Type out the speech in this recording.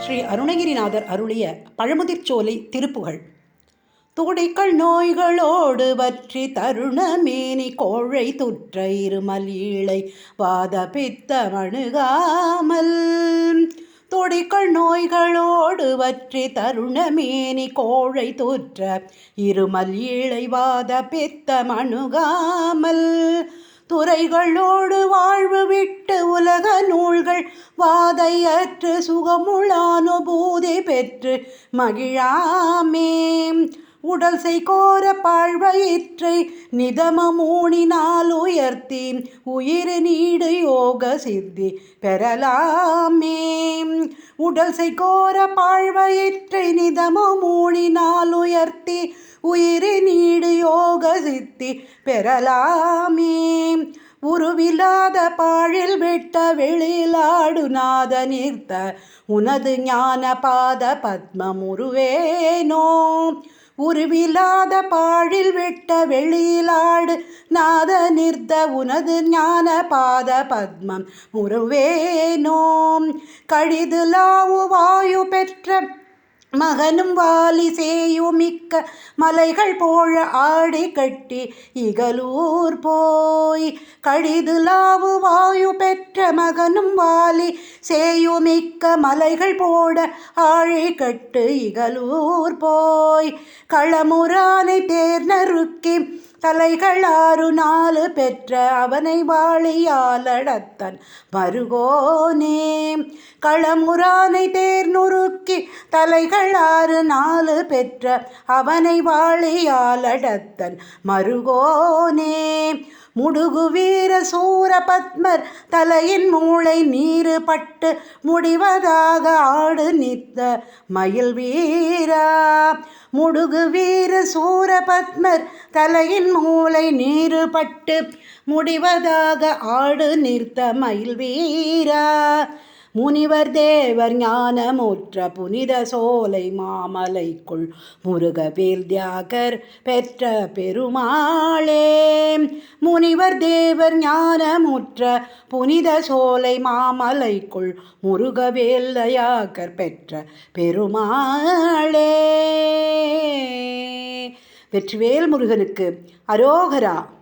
ஸ்ரீ அருணகிரிநாதர் அருளிய பழமுதிர்ச்சோலை திருப்புகழ். துடைக்கள் நோய்களோடு வற்றி தருணமேனி கோழை துற்ற இருமல் ஈழை வாத பித்த மணுகாமல் துடைக்கள் நோய்களோடு வற்றி தருணமேனி கோழை தோற்ற இருமல் ஈழை வாத பித்த மணுகாமல் துறைகளோடு வாழ்வு விட்டு உலக நூல்கள் வாதையற்று சுகமுளானுபூதி பெற்று மகிழாமே. உடல் செய்கோர பாழ்வயிற்றை நிதமமூணினால் உயர்த்தி உயிர் நீடு யோக சித்தி பெறலாமே. உடல் செய்கோர பாழ்வயிற்றை நிதமமூணினால் உயர்த்தி உயிர் நீடு யோக சித்தி பெறலாமே. உருவில்லாத பாழில் விட்ட வெளியிலாடு நாத நிறுத்த உனது ஞான பாத பத்மம் உருவேனோ உருவில்லாத பாழில் விட்ட வெளியிலாடு நாத நிறுத்த உனது ஞான பாத பத்மம் உருவேனோ கழிதுலாவு வாயு பெற்ற மகனும் வாலி சேயுமிக்க மலைகள் போழ ஆடை கட்டி இகலூர் போய். கழிதுலாவு வாயு பெற்ற மகனும் வாலி சேயுமிக்க மலைகள் போட ஆழை கட்டு இகலூர் போய். களமுரானை தேர் தலைகள் ஆறு நாலு பெற்ற அவனை வாழியாலடத்தன் மருகோனே களமுரானை தேர் தலைகள் ஆறு நாலு பெற்ற அவனை வாழியாலடத்தன் மருகோனே. முடுகு வீர சூர பத்மர் தலையின் மூளை நீரு பட்டு முடிவதாக ஆடு நித்த மயில் வீரா. முடுகு வீர சூர பத்மர் தலையின் மூளை நீரு பட்டு முடிவதாக ஆடு நிறுத்த மயில் வீரா. முனிவர் தேவர் ஞானமுற்ற புனித சோலை மாமலைக்குள் முருகவேல் தியாகர் பெற்ற பெருமாளே. முனிவர் தேவர் ஞானமுற்ற புனித சோலை மாமலைக்குள் முருகவேல் தயாகர் பெற்ற பெருமாளே. வெற்றிவேல் முருகனுக்கு அரோகரா